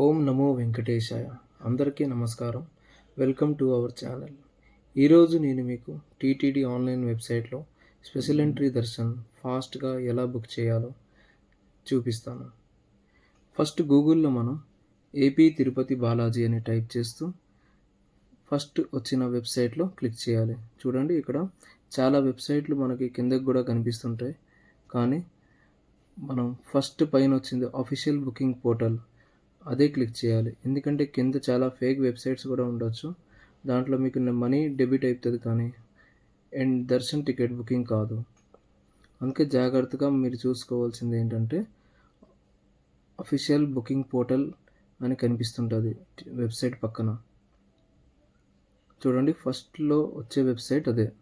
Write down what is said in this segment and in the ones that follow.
ఓం నమో వెంకటేశాయ. అందరికీ నమస్కారం. Welcome to our channel. ఈరోజు నేను మీకు టీటీడీ ఆన్లైన్ వెబ్సైట్లో స్పెషల్ ఎంట్రీ దర్శన్ ఫాస్ట్గా ఎలా బుక్ చేయాలో చూపిస్తాను. ఫస్ట్ గూగుల్లో మనం ఏపీ తిరుపతి బాలాజీ అని టైప్ చేస్తూ ఫస్ట్ వచ్చిన వెబ్సైట్లో క్లిక్ చేయాలి. చూడండి ఇక్కడ చాలా వెబ్సైట్లు మనకి కిందకి కూడా కనిపిస్తుంటాయి. కానీ మనం ఫస్ట్ పైన వచ్చింది అఫీషియల్ బుకింగ్ పోర్టల్. అదే క్లిక్ చేయాలి. ఎందుకంటే కింద చాలా ఫేక్ వెబ్సైట్స్ కూడా ఉండొచ్చు. దాంట్లో మీకు మనీ డెబిట్ అవుతుంది కానీ అండ్ దర్శన్ టికెట్ బుకింగ్ కాదు. అందుకే జాగ్రత్తగా మీరు చూసుకోవాల్సింది ఏంటంటే అఫీషియల్ బుకింగ్ పోర్టల్ అని కనిపిస్తుంటుంది వెబ్సైట్ పక్కన. చూడండి ఫస్ట్లో వచ్చే వెబ్సైట్ అదే.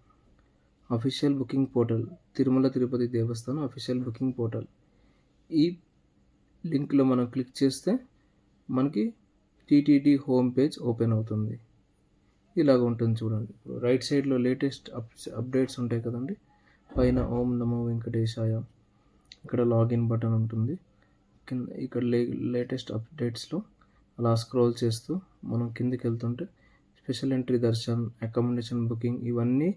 Official booking portal Tirumala Tirupati Devasthanam official booking portal. ఈ లింక్లో మనం క్లిక్ చేస్తే మనకి టీటీడీ హోమ్ పేజ్ ఓపెన్ అవుతుంది. ఇలాగ ఉంటుంది చూడండి. రైట్ సైడ్లో లేటెస్ట్ అప్ అప్డేట్స్ ఉంటాయి కదండి. పైన ఓం నమో వెంకటేశాయ ఇక్కడ లాగిన్ బటన్ ఉంటుంది. కింద ఇక్కడ లే లేటెస్ట్ అప్డేట్స్లో అలా స్క్రోల్ చేస్తూ మనం కిందికి వెళ్తుంటే special entry darshan accommodation booking ఇవన్నీ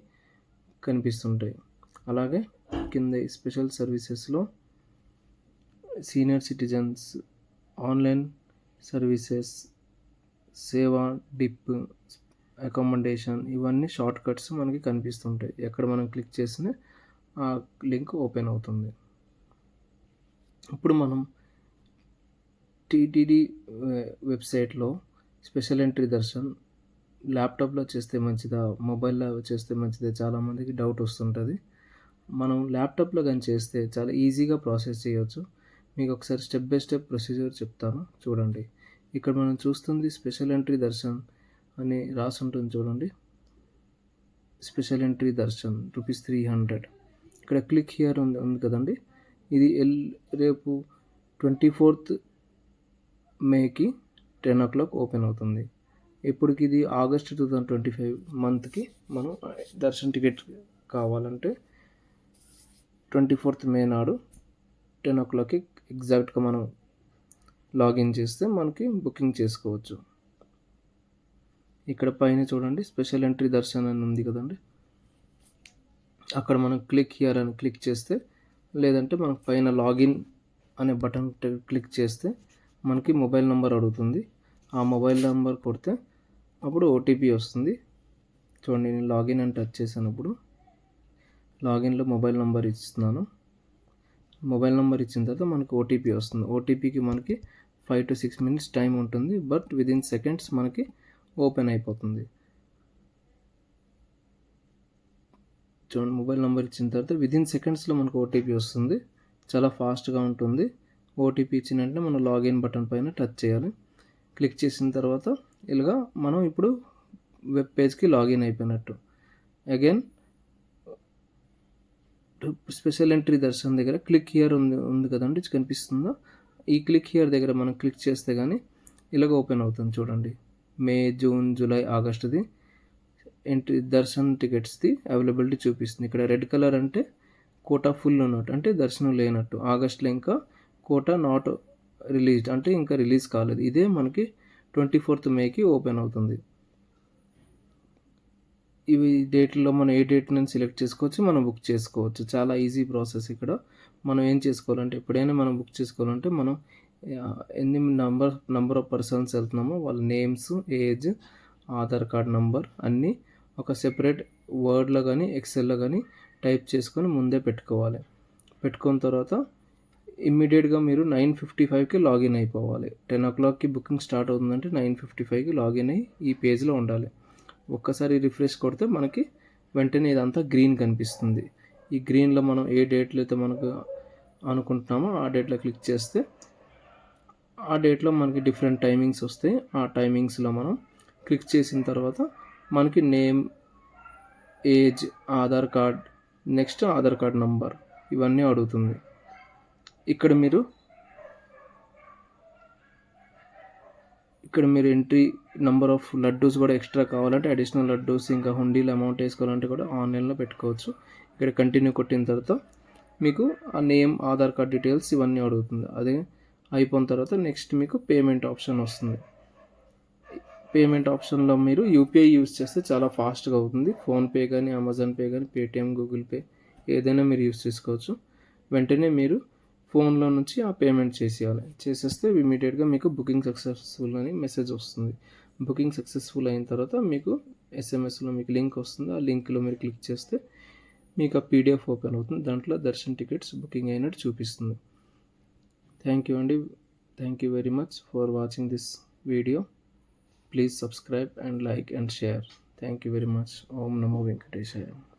కనిపిస్తుంటాయి. అలాగే కింద స్పెషల్ సర్వీసెస్లో senior citizens online services seva dip accommodation ఇవన్నీ షార్ట్ కట్స్ మనకి కనిపిస్తుంటాయి. ఎక్కడ మనం క్లిక్ చేసిన ఆ లింక్ ఓపెన్ అవుతుంది. ఇప్పుడు మనం టీటీడీ వెబ్సైట్లో స్పెషల్ ఎంట్రీ దర్శన్ ల్యాప్టాప్లో చేస్తే మంచిదా మొబైల్లో చేస్తే మంచిదా చాలామందికి డౌట్ వస్తుంటుంది. మనం ల్యాప్టాప్లో కానీ చేస్తే చాలా ఈజీగా ప్రాసెస్ చేయవచ్చు మీకు ఒకసారి స్టెప్ బై స్టెప్ ప్రొసీజర్ చెప్తాను. చూడండి. ఇక్కడ మనం చూస్తుంది స్పెషల్ ఎంట్రీ దర్శన్ అని రాసి ఉంటుంది చూడండి. Special entry darshan rupees three hundred. ఇక్కడ క్లిక్ హియర్ ఉంది ఉంది కదండి. ఇది ఎల్ రేపు ట్వంటీ ఫోర్త్ మేకి టెన్ ఓ క్లాక్ ఓపెన్ అవుతుంది. ఇప్పటికి ఇది August two thousand twenty five మంత్కి మనం దర్శన్ టికెట్ కావాలంటే ట్వంటీ ఫోర్త్ మే నాడు టెన్ ఓ క్లాక్కి ఎగ్జాక్ట్గా మనం లాగిన్ చేస్తే మనకి బుకింగ్ చేసుకోవచ్చు. ఇక్కడ పైన చూడండి స్పెషల్ ఎంట్రీ దర్శన్ అని ఉంది కదండి. అక్కడ మనం క్లిక్ హియర్ అని క్లిక్ చేస్తే లేదంటే మనకు పైన లాగిన్ అనే బటన్ క్లిక్ చేస్తే మనకి మొబైల్ నెంబర్ అడుగుతుంది. ఆ మొబైల్ నెంబర్ కొడితే అప్పుడు ఓటీపీ వస్తుంది. చూడండి నేను లాగిన్ అని టచ్ చేశాను లాగిన్లో మొబైల్ నెంబర్ ఇస్తున్నాను. మొబైల్ నెంబర్ ఇచ్చిన తర్వాత మనకి ఓటీపీ వస్తుంది. ఓటీపీకి మనకి five to six minutes time ఉంటుంది. బట్ విదిన్ సెకండ్స్ మనకి ఓపెన్ అయిపోతుంది. చూడండి మొబైల్ నెంబర్ ఇచ్చిన తర్వాత విదిన్ సెకండ్స్లో మనకు ఓటీపీ వస్తుంది. చాలా ఫాస్ట్గా ఉంటుంది. ఓటీపీ ఇచ్చిన వెంటనే మనం లాగిన్ బటన్ పైన టచ్ చేయాలి. క్లిక్ చేసిన తర్వాత ఇలాగా మనం ఇప్పుడు వెబ్ పేజ్కి లాగిన్ అయిపోయినట్టు. అగైన్ స్పెషల్ ఎంట్రీ దర్శనం దగ్గర క్లిక్ హియర్ ఉంది ఉంది కదండి కనిపిస్తుందో? ఈ క్లిక్ హియర్ దగ్గర మనం క్లిక్ చేస్తే కానీ ఇలాగ ఓపెన్ అవుతుంది చూడండి. మే జూన్ జూలై ఆగస్టుది. ఎంట్రీ దర్శన్ టికెట్స్ది అవైలబిలిటీ చూపిస్తుంది. ఇక్కడ రెడ్ కలర్ అంటే కోటా ఫుల్ ఉన్నట్టు అంటే దర్శనం లేనట్టు. ఆగస్ట్లో ఇంకా కోటా నాట్ రిలీజ్డ్ అంటే ఇంకా రిలీజ్ కాలేదు. ఇదే మనకి ట్వంటీ ఫోర్త్ మేకి ఓపెన్ అవుతుంది. ఇవి డేట్లో మనం ఏ డేట్ నుంచి సెలెక్ట్ చేసుకోవచ్చు మనం బుక్ చేసుకోవచ్చు. చాలా ఈజీ ప్రాసెస్ ఇక్కడ. మనం ఏం చేసుకోవాలంటే ఎప్పుడైనా మనం బుక్ చేసుకోవాలంటే మనం ఎన్ని నంబర్ నంబర్ ఆఫ్ పర్సన్స్ వెళ్తున్నామో వాళ్ళ names age Aadhaar card number అన్నీ ఒక సెపరేట్ వర్డ్లో కానీ ఎక్సెల్లో కానీ టైప్ చేసుకొని ముందే పెట్టుకోవాలి. పెట్టుకున్న తర్వాత ఇమ్మీడియట్గా మీరు నైన్ ఫిఫ్టీ ఫైవ్కి లాగిన్ అయిపోవాలి. టెన్ ఓ క్లాక్కి బుకింగ్ స్టార్ట్ అవుతుందంటే నైన్ ఫిఫ్టీ ఫైవ్కి లాగిన్ అయ్యి ఈ పేజ్లో ఉండాలి. ఒక్కసారి రిఫ్రెష్ కొడితే మనకి వెంటనే ఇదంతా గ్రీన్ కనిపిస్తుంది. ఈ గ్రీన్లో మనం ఏ డేట్లో అయితే మనకు అనుకుంటున్నామో ఆ డేట్లో క్లిక్ చేస్తే ఆ డేట్లో మనకి డిఫరెంట్ టైమింగ్స్ వస్తాయి. ఆ టైమింగ్స్లో మనం క్లిక్ చేసిన తర్వాత మనకి name age Aadhaar card next Aadhaar card number ఇవన్నీ అడుగుతుంది. ఇక్కడ మీరు ఇక్కడ మీరు ఎంట్రీ నెంబర్ ఆఫ్ లడ్డూస్ కూడా ఎక్స్ట్రా కావాలంటే అడిషనల్ లడ్డూస్ ఇంకా హుండీలు అమౌంట్ వేసుకోవాలంటే కూడా ఆన్లైన్లో పెట్టుకోవచ్చు. ఇక్కడ కంటిన్యూ కొట్టిన తర్వాత మీకు ఆ నేమ్ ఆధార్ కార్డ్ డీటెయిల్స్ ఇవన్నీ అడుగుతుంది. అదే అయిపోయిన తర్వాత నెక్స్ట్ మీకు పేమెంట్ ఆప్షన్ వస్తుంది. పేమెంట్ ఆప్షన్లో మీరు యూపీఐ యూస్ చేస్తే చాలా ఫాస్ట్గా అవుతుంది. ఫోన్పే కానీ అమెజాన్ పే కానీ పేటిఎం గూగుల్ పే ఏదైనా మీరు యూస్ చేసుకోవచ్చు. వెంటనే మీరు ఫోన్లో నుంచి ఆ పేమెంట్ చేసేయాలి. చేసేస్తే ఇమీడియట్గా మీకు బుకింగ్ సక్సెస్ఫుల్ అని మెసేజ్ వస్తుంది. బుకింగ్ సక్సెస్ఫుల్ అయిన తర్వాత మీకు ఎస్ఎంఎస్లో మీకు లింక్ వస్తుంది. ఆ లింక్లో మీరు క్లిక్ చేస్తే మీకు ఆ పీడిఎఫ్ ఓపెన్ అవుతుంది. దాంట్లో దర్శన్ టికెట్స్ బుకింగ్ అయినట్టు చూపిస్తుంది. థ్యాంక్ యూ అండి. Thank you very much for watching this video. Please subscribe and like and share. Thank you very much. ఓం నమో వెంకటేశాయ.